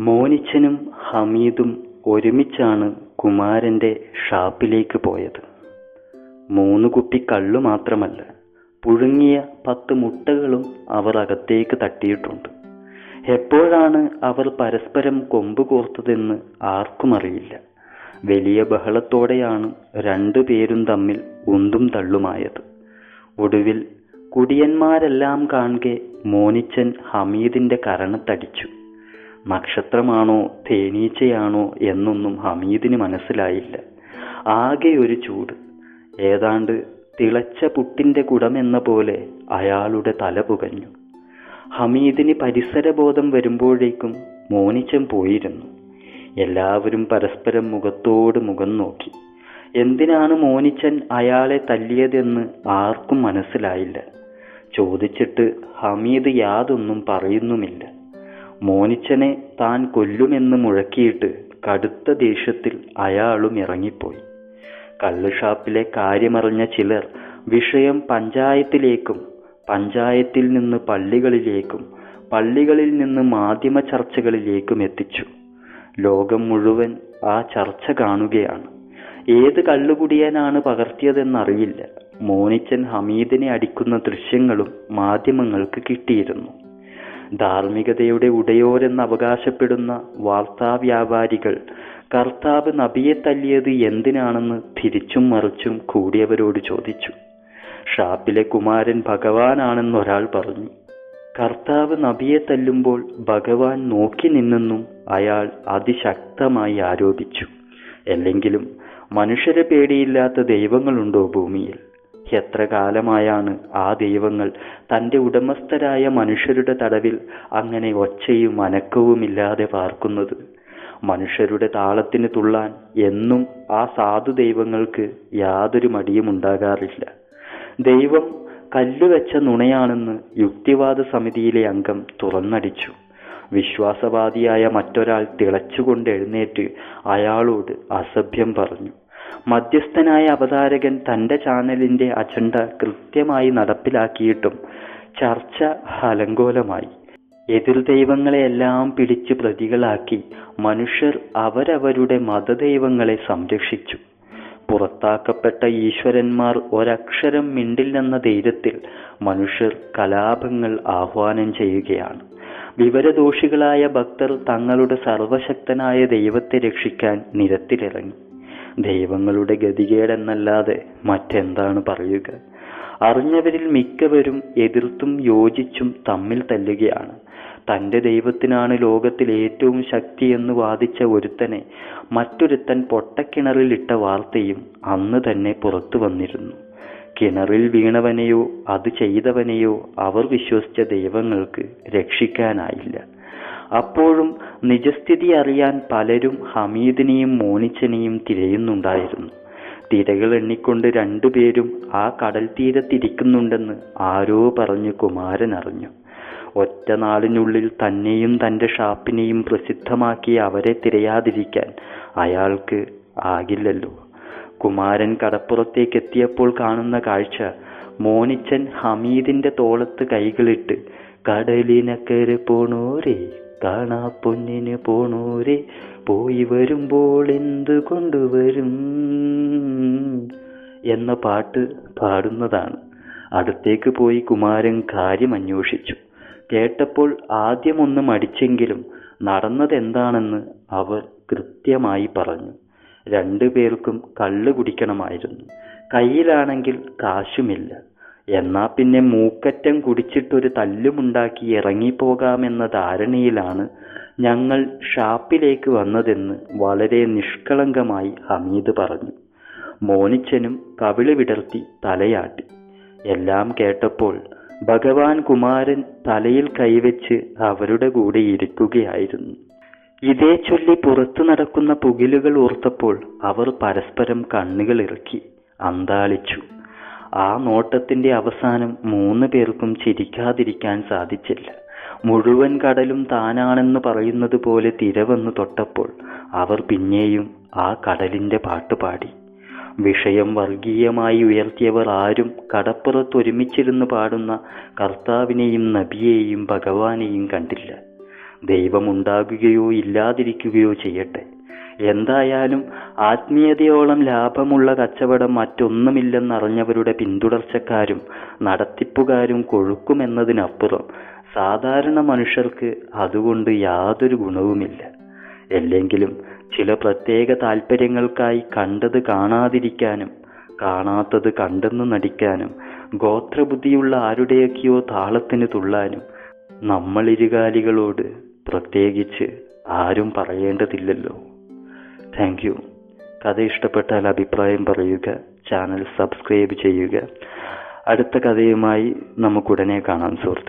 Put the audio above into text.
മോനിച്ചനും ഹമീദും ഒരുമിച്ചാണ് കുമാരന്റെ ഷാപ്പിലേക്ക് പോയത്. മൂന്ന് കുപ്പി കള്ളു മാത്രമല്ല പുഴുങ്ങിയ പത്ത് മുട്ടകളും അവർ അകത്തേക്ക് തട്ടിയിട്ടുണ്ട്. എപ്പോഴാണ് അവർ പരസ്പരം കൊമ്പ് കോർത്തതെന്ന് ആർക്കും അറിയില്ല. വലിയ ബഹളത്തോടെയാണ് രണ്ടുപേരും തമ്മിൽ ഉന്തും തള്ളുമായത്. ഒടുവിൽ കുടിയന്മാരെല്ലാം കാണുക മോനിച്ചൻ ഹമീദിന്റെ കരണത്തടിച്ചു. നക്ഷത്രമാണോ തേനീച്ചയാണോ എന്നൊന്നും ഹമീദിന് മനസ്സിലായില്ല. ആകെ ഒരു ചൂട്. ഏതാണ്ട് തിളച്ച പുട്ടിന്റെ കുടമെന്ന പോലെ അയാളുടെ തല പുകഞ്ഞു. ഹമീദിന് പരിസരബോധം വരുമ്പോഴേക്കും മോനിച്ചം പോയിരുന്നു. എല്ലാവരും പരസ്പരം മുഖത്തോട് മുഖം നോക്കി. എന്തിനാണ് മോനിച്ചൻ അയാളെ തല്ലിയതെന്ന് ആർക്കും മനസ്സിലായില്ല. ചോദിച്ചിട്ട് ഹമീദ് യാതൊന്നും പറയുന്നുമില്ല. മോനിച്ചനെ താൻ കൊല്ലുമെന്ന് മുഴക്കിയിട്ട് കടുത്ത ദേഷ്യത്തിൽ അയാളും ഇറങ്ങിപ്പോയി. കള്ളുഷാപ്പിലെ കാര്യമറിഞ്ഞ ചിലർ വിഷയം പഞ്ചായത്തിലേക്കും പഞ്ചായത്തിൽ നിന്ന് പള്ളികളിലേക്കും പള്ളികളിൽ നിന്ന് മാധ്യമ ചർച്ചകളിലേക്കും എത്തിച്ചു. ലോകം മുഴുവൻ ആ ചർച്ച കാണുകയാണ്. ഏത് കള്ളുകുടിയനാണ് പകർത്തിയതെന്നറിയില്ല. മോനിച്ചൻ ഹമീദിനെ അടിക്കുന്ന ദൃശ്യങ്ങളും മാധ്യമങ്ങൾക്ക് കിട്ടിയിരുന്നു. ധാർമ്മികതയുടെ ഉടയോരെന്ന് അവകാശപ്പെടുന്ന വാർത്താ വ്യാപാരികൾ കർത്താവ് നബിയെ തല്ലിയത് എന്തിനാണെന്ന് തിരിച്ചും മറിച്ചും കൂടിയവരോട് ചോദിച്ചു. ഷാപ്പിലെ കുമാരൻ ഭഗവാനാണെന്നൊരാൾ പറഞ്ഞു. കർത്താവ് നബിയെ തല്ലുമ്പോൾ ഭഗവാൻ നോക്കി നിന്നെന്നും അയാൾ അതിശക്തമായി ആരോപിച്ചു. അല്ലെങ്കിലും മനുഷ്യരെ പേടിയില്ലാത്ത ദൈവങ്ങളുണ്ടോ ഭൂമിയിൽ? എത്ര കാലമായാണ് ആ ദൈവങ്ങൾ? തന്റെ ഉടമസ്ഥരായ മനുഷ്യരുടെ തടവിൽ അങ്ങനെ ഒച്ചയും അനക്കവുമില്ലാതെ പാർക്കുന്നത്. മനുഷ്യരുടെ താളത്തിന് തുള്ളാൻ എന്നും ആ സാധു ദൈവങ്ങൾക്ക് യാതൊരു മടിയും ഉണ്ടാകാറില്ല. ദൈവം കല്ലുവെച്ച നുണയാണെന്ന് യുക്തിവാദ സമിതിയിലെ അംഗം തുറന്നടിച്ചു. വിശ്വാസവാദിയായ മറ്റൊരാൾ തിളച്ചുകൊണ്ട് എഴുന്നേറ്റ് അയാളോട് അസഭ്യം പറഞ്ഞു. മധ്യസ്ഥനായ അവതാരകൻ തന്റെ ചാനലിന്റെ അജണ്ട കൃത്യമായി നടപ്പിലാക്കിയിട്ടും ചർച്ച അലങ്കോലമായി. എതിർ ദൈവങ്ങളെയെല്ലാം പിടിച്ച് പ്രതികളാക്കി മനുഷ്യർ അവരവരുടെ മതദൈവങ്ങളെ സംരക്ഷിച്ചു. പുറത്താക്കപ്പെട്ട ഈശ്വരന്മാർ ഒരക്ഷരം മിണ്ടില്ലെന്ന ധൈര്യത്തിൽ മനുഷ്യർ കലാപങ്ങൾ ആഹ്വാനം ചെയ്യുകയാണ്. വിവരദോഷികളായ ഭക്തർ തങ്ങളുടെ സർവശക്തനായ ദൈവത്തെ രക്ഷിക്കാൻ നിരത്തിലിറങ്ങി. ദൈവങ്ങളുടെ ഗതികേടെന്നല്ലാതെ മറ്റെന്താണ് പറയുക? അറിഞ്ഞവരിൽ മിക്കവരും എതിർത്തും യോജിച്ചും തമ്മിൽ തല്ലുകയാണ്. തന്റെ ദൈവത്തിനാണ് ലോകത്തിൽ ഏറ്റവും ശക്തി എന്ന് വാദിച്ച ഒരുത്തനെ മറ്റൊരുത്തൻ പൊട്ടക്കിണറിലിട്ട വാർത്തയും അന്ന് തന്നെ പുറത്തു വന്നിരുന്നു. കിണറിൽ വീണവനെയോ അത് ചെയ്തവനെയോ അവർ വിശ്വസിച്ച ദൈവങ്ങൾക്ക് രക്ഷിക്കാനായില്ല. അപ്പോഴും നിജസ്ഥിതി അറിയാൻ പലരും ഹമീദിനെയും മോനിച്ചനെയും തിരയുന്നുണ്ടായിരുന്നു. തിരകൾ എണ്ണിക്കൊണ്ട് രണ്ടുപേരും ആ കടൽ തീരത്തിരിക്കുന്നുണ്ടെന്ന് ആരോ പറഞ്ഞു കുമാരൻ അറിഞ്ഞു. ഒറ്റ നാളിനുള്ളിൽ തന്നെയും തന്റെ ഷാപ്പിനെയും പ്രസിദ്ധമാക്കി അവരെ തിരയാതിരിക്കാൻ അയാൾക്ക് ആകില്ലല്ലോ. കുമാരൻ കടപ്പുറത്തേക്ക് എത്തിയപ്പോൾ കാണുന്ന കാഴ്ച മോനിച്ചൻ ഹമീദിന്റെ തോളത്ത് കൈകളിട്ട് കടലിനക്കരെ പോണോരേ. കാണാ പൊന്നിന് പോണൂരെ. പോയി വരുമ്പോൾ എന്ത് കൊണ്ടുവരും? എന്ന പാട്ട് പാടുന്നതാണ്. അടുത്തേക്ക് പോയി കുമാരൻ കാര്യം അന്വേഷിച്ചു. കേട്ടപ്പോൾ ആദ്യമൊന്ന് മടിച്ചെങ്കിലും നടന്നതെന്താണെന്ന് അവർ കൃത്യമായി പറഞ്ഞു. രണ്ടു പേർക്കും കള്ളു കുടിക്കണമായിരുന്നു. കയ്യിലാണെങ്കിൽ കാശുമില്ല. എന്നാ പിന്നെ മൂക്കറ്റം കുടിച്ചിട്ടൊരു തല്ലുമുണ്ടാക്കി ഇറങ്ങിപ്പോകാമെന്ന ധാരണയിലാണ് ഞങ്ങൾ ഷാപ്പിലേക്ക് വന്നതെന്ന് വളരെ നിഷ്കളങ്കമായി ഹമീദ് പറഞ്ഞു. മോനിച്ചനും കവിളി വിടർത്തി തലയാട്ടി. എല്ലാം കേട്ടപ്പോൾ ഭഗവാൻ കുമാരൻ തലയിൽ കൈവച്ച് അവരുടെ കൂടെ ഇരിക്കുകയായിരുന്നു. ഇതേ ചൊല്ലി പുറത്തു നടക്കുന്ന പുകിലുകൾ ഓർത്തപ്പോൾ അവർ പരസ്പരം കണ്ണുകൾ ഇറക്കി അന്താളിച്ചു. ആ നോട്ടത്തിന്റെ അവസാനം മൂന്ന് പേർക്കും ചിരിക്കാതിരിക്കാൻ സാധിച്ചില്ല. മുഴുവൻ കടലും താനാണെന്ന് പറയുന്നത് പോലെ തിരവെന്ന് തൊട്ടപ്പോൾ അവർ പിന്നെയും ആ കടലിന്റെ പാട്ട് പാടി. വിഷയം വർഗീയമായി ഉയർത്തിയവർ ആരും കടപ്പുറത്ത് ഒരുമിച്ചിരുന്ന് പാടുന്ന കർത്താവിനെയും നബിയെയും ഭഗവാനെയും കണ്ടില്ല. ദൈവമുണ്ടാകുകയോ ഇല്ലാതിരിക്കുകയോ ചെയ്യട്ടെ. എന്തായാലും ആത്മീയതയോളം ലാഭമുള്ള കച്ചവടം മറ്റൊന്നുമില്ലെന്നറിഞ്ഞവരുടെ പിന്തുടർച്ചക്കാരും നടത്തിപ്പുകാരും കൊഴുക്കുമെന്നതിനപ്പുറം സാധാരണ മനുഷ്യർക്ക് അതുകൊണ്ട് യാതൊരു ഗുണവുമില്ല. അല്ലെങ്കിലും ചില പ്രത്യേക താല്പര്യങ്ങൾക്കായി കണ്ടത് കാണാതിരിക്കാനും കാണാത്തത് കണ്ടെന്ന് നടിക്കാനും ഗോത്രബുദ്ധിയുള്ള ആരുടെയൊക്കെയോ താളത്തിന് തുള്ളാനും നമ്മളിരുകാലികളോട് പ്രത്യേകിച്ച് ആരും പറയേണ്ടതില്ലല്ലോ. താങ്ക് യു കഥ ഇഷ്ടപ്പെട്ടാൽ അഭിപ്രായം പറയുക ചാനൽ സബ്സ്ക്രൈബ് ചെയ്യുക. അടുത്ത കഥയുമായി നമുക്കുടനെ കാണാം സുഹൃത്തുക്കളെ.